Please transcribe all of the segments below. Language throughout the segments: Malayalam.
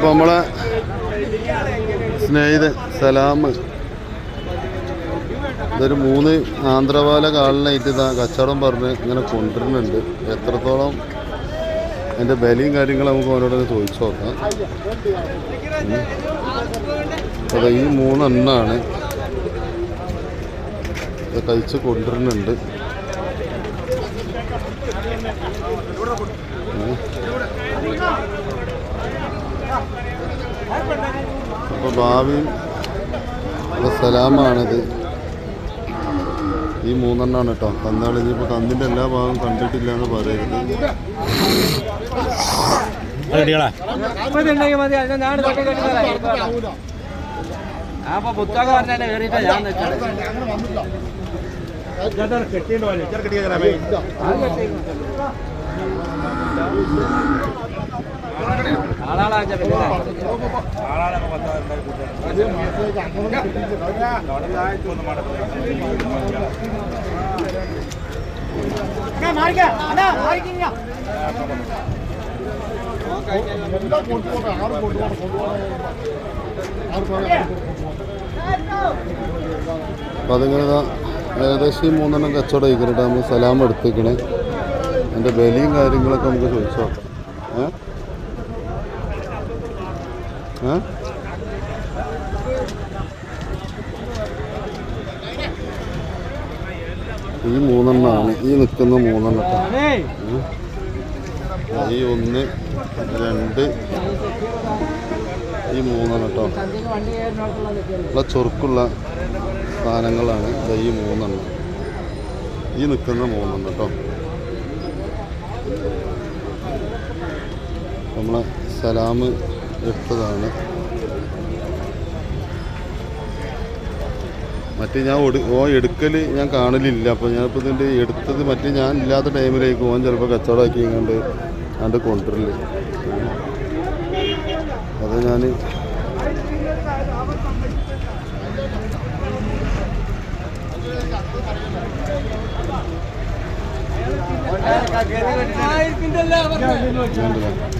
അപ്പോൾ നമ്മളെ സ്നേഹിതൻ സലാമ് ഇതൊരു മൂന്ന് ആന്ധ്രപാല കാലിനായിട്ട് ഇതാ കച്ചവടം പറഞ്ഞ് ഇങ്ങനെ കൊണ്ടുവരുന്നുണ്ട്. എത്രത്തോളം അതിന്റെ ബലിയും കാര്യങ്ങളും നമുക്ക് അവനോട് ചോദിച്ചു നോക്കാം. അപ്പോൾ ഈ മൂന്നെണ്ണാണ് കഴിച്ച് കൊണ്ടുവരുന്നുണ്ട്. അപ്പോൾ ഭാവിയും സ്ഥലമാണിത് സലാമാണിത്. ഈ മൂന്നെണ്ണമാണ് കേട്ടോ. കന്നാൾ ഇനിയിപ്പോൾ തന്നിന്റെ എല്ലാ ഭാഗവും കണ്ടിട്ടില്ല എന്ന് പറയരുത് അപ്പൊ പുസ്തകം പറഞ്ഞാൽ കയറിയിട്ട് ഞാൻ ആളാളാച്ച പിന്നെ അപ്പോൾ അതിങ്ങനെ ഏകദേശം ഈ മൂന്നെണ്ണം കച്ചവടം ആയിക്കണിട്ട് നമ്മൾ സലാം എടുത്തേക്കണേ. അതിന്റെ ബലിയും കാര്യങ്ങളൊക്കെ നമുക്ക് ചോദിച്ചോ ഏഹ് ഈ മൂന്നെണ്ണമാണ് ഈ നിൽക്കുന്ന മൂന്നെണ്ണം കേട്ടോ. ഈ ഒന്ന് രണ്ട് ഈ മൂന്നെണ്ണം കേട്ടോ. ഉള്ള ചൊറുക്കുള്ള സാധനങ്ങളാണ് ഈ മൂന്നെണ്ണം. ഈ നിൽക്കുന്ന മൂന്നെണ്ണം കേട്ടോ. നമ്മളെ സലാം എടുത്തതാണ് മറ്റേ ഞാൻ ഒടു ഓ എടുക്കൽ ഞാൻ കാണലില്ല. അപ്പോൾ ഞാനിപ്പോൾ ഇതിന്റെ എടുത്തത് മറ്റേ ഞാൻ ഇല്ലാത്ത ടൈമിലേക്ക് ഓൻ ചിലപ്പോൾ കച്ചവടമാക്കി കണ്ട് അതിന്റെ കൊണ്ടുവരില്ല അത് ഞാൻ കണ്ടില്ല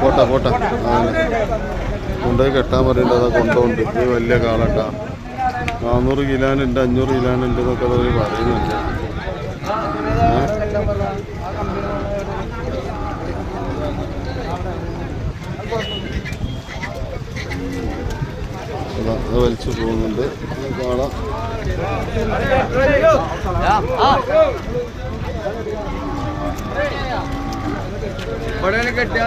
പോട്ടെ പോട്ടെ. കൊണ്ടുപോയി കെട്ടാൻ പറയണ്ട അതാ കൊണ്ടുപോണ്ട് ഈ വലിയ കാളട്ട. നാനൂറ് കിലോനുണ്ട് അഞ്ഞൂറ് കിലോനുണ്ട് എന്നൊക്കെ അവർ പറയുന്നുണ്ട്. വലിച്ചു പോകുന്നുണ്ട്. കാള. എവിടെയാണ് കെട്ടിയാ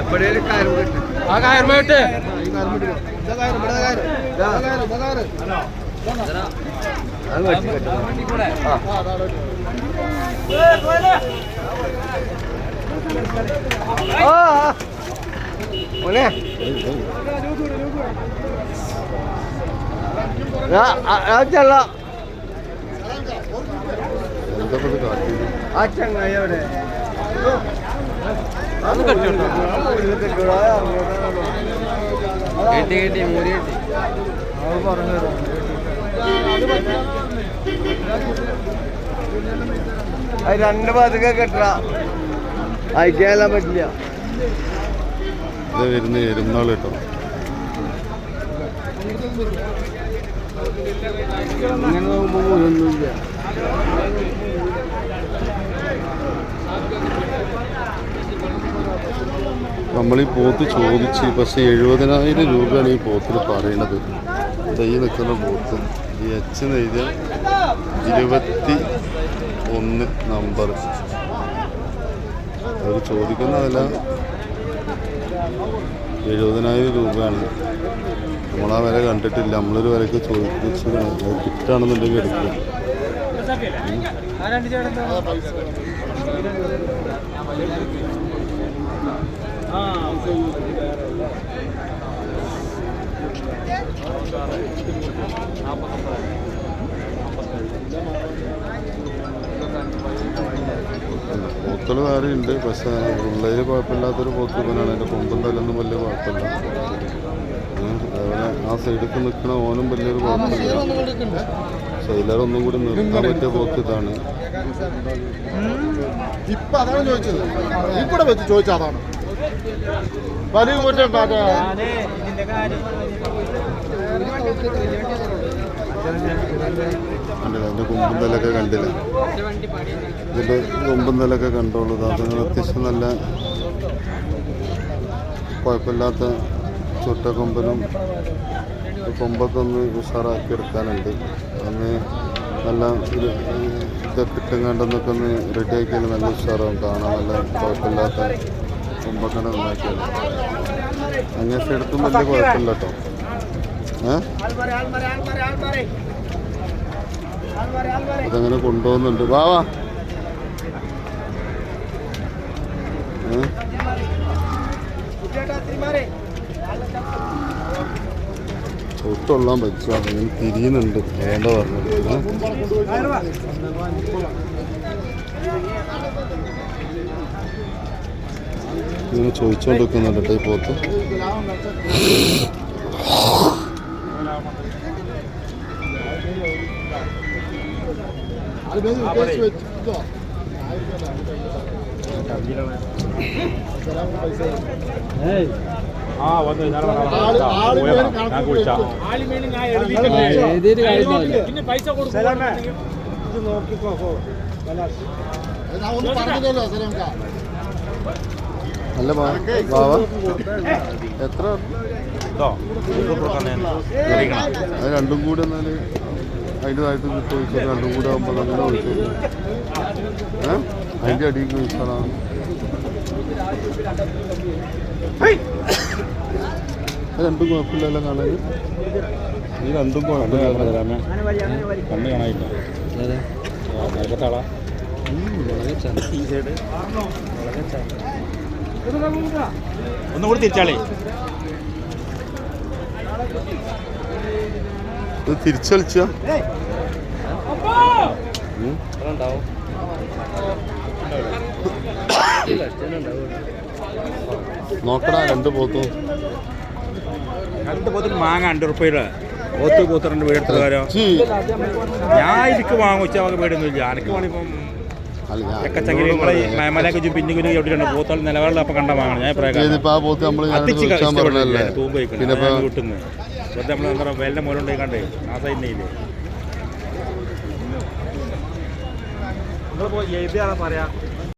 എവിടെയാണ് കയറ് കെട്ടി. ആ ഇത് കാട്ടിയത് ആ ചങ്ങായി എവിടെ കേട്ടി കേട്ടി മൂരി കേട്ടി. രണ്ട് പതുക്കെ കെട്ട അയക്കാനെല്ലാം പറ്റില്ല. ഇത് വരുന്ന എരുന്നാൾ കേട്ടോ. ഇങ്ങനെ നോക്കുമ്പോ മൂലൊന്നുമില്ല നമ്മൾ ഈ പോത്ത് ചോദിച്ച് പക്ഷേ എഴുപതിനായിരം രൂപയാണ് ഈ പോത്തിൽ പറയണത്. തൈ നിൽക്കുന്ന പോത്ത്. ഈ എച്ച് നെയ്ത് ഇരുപത്തി ഒന്ന് നമ്പർ. അവർ ചോദിക്കുന്ന വില എഴുപതിനായിരം രൂപയാണ്. ആ വില കണ്ടിട്ടില്ല. നമ്മളൊരു വിലക്ക് ചോദിച്ചു കിട്ടാണെന്നുണ്ടെങ്കിൽ എടുക്കും. പോത്തുകൾ പൂത്തൽ താരയുണ്ട് പക്ഷെ ഉള്ളതിൽ കുഴപ്പമില്ലാത്തൊരു പോത്തുപ്പനാണ് എന്റെ കൊമ്പും തലൊന്നും വലിയ കുഴപ്പമില്ല. അതേപോലെ ആ സൈഡിൽ നിൽക്കുന്ന ഓനും വലിയൊരു കുഴപ്പമില്ല. സൈലർ ഒന്നും കൂടി നിർത്താൻ പറ്റിയ പോക്ക് ഇതാണ്. ഇപ്പൊ അതാണ് ചോദിച്ചത്. ഇവിടെ ചോദിച്ചതാണ് വലിയ മറ്റേ മറ്റേ കണ്ടില്ല അതിന്റെ കൊമ്പും തലൊക്കെ കണ്ടില്ല. ഇതിന്റെ കൊമ്പും തലൊക്കെ കണ്ടോളൂ. അത് അത്യാവശ്യം നല്ല കുഴപ്പമില്ലാത്ത ചുട്ട കൊമ്പനും കൊമ്പൊക്കെ ഒന്ന് ഉഷാറാക്കി എടുക്കാനുണ്ട്. അന്ന് നല്ല ഒരു ഇതൊക്കെ ഇട്ടുങ്ങാണ്ടെന്നൊക്കെ ഒന്ന് റെഡി ആക്കിയാൽ നല്ല ഉഷാറാവും. കാണാൻ നല്ല കുഴപ്പമില്ലാത്ത കൊമ്പൊക്കെ ഉണ്ടാക്കിയത്. അങ്ങനത്തെ സൈഡത്തും വലിയ കുഴപ്പമില്ല കേട്ടോ. അതങ്ങനെ കൊണ്ടുപോകുന്നുണ്ട്? വാ വാ. ഏ? ചവിട്ടുകൊള്ളാൻ പറ്റുക അങ്ങനെ തിരിയുന്നുണ്ട്. വേണ്ട പറഞ്ഞത് ഇങ്ങനെ ചോദിച്ചോണ്ടിരിക്കുന്നുണ്ട് കേട്ടോ ഈ പോത്ത് വെച്ചോ. ഞാൻ ഒന്ന് പറഞ്ഞതല്ലോ സലീംക്ക. അല്ല വാ വാവ എത്ര? അത് രണ്ടും കൂടി എന്നാൽ അതിന്റെ താഴത്ത് ചോദിച്ചത് രണ്ടും കൂടി ആകുമ്പോൾ അങ്ങനെ ചോദിച്ചത് ഏ? അതിന്റെ അടിയിൽ ചോദിച്ചാണ് രണ്ടും കുഴപ്പമില്ലല്ലോ കാണാൻ ഈ രണ്ടും കുഴപ്പമില്ല കണ്ണ് കാണാനില്ല. നിലക്കത്താളാ ഈ സൈഡ് ഒന്നുകൂടി തിരിച്ചാളേ. ഇത് തിരിച്ചളിച്ച? നോക്കടാ രണ്ട് പോത്തും. രണ്ട് പോത്തിന് മാങ്ങ രണ്ട് ഉറുപ്പയുടെ പോത്ത് പോത്ത് രണ്ട് വീട് എടുത്ത കാര്യം ചീ. ഞാൻ ഇതിക്ക് വാങ്ങിച്ചാൽ വക വീടൊന്നുമില്ല. എനിക്ക് വേണിപ്പം ചക്കച്ചങ്കിരി നിങ്ങളെ മലയൊക്കെ ചുറ്റും പിന്നെ കുഞ്ഞു ചവിട്ടിട്ടുണ്ട് പോത്തോൾ നിലവാറിൽ അപ്പം കണ്ട വാങ്ങണം ഞാൻ പ്രകാരം ആ പോത്ത് നമ്മൾ ഞാൻ പറഞ്ഞല്ലേ പിന്നെ ഇപ്പൊ കിട്ടുന്നത് വെറുതെ നമ്മൾ എന്താ വെല്ല മൂലം കണ്ടേ. ആ സൈഡിനെ നിങ്ങളിപ്പോ എഴുതിയാണ് പറയാ.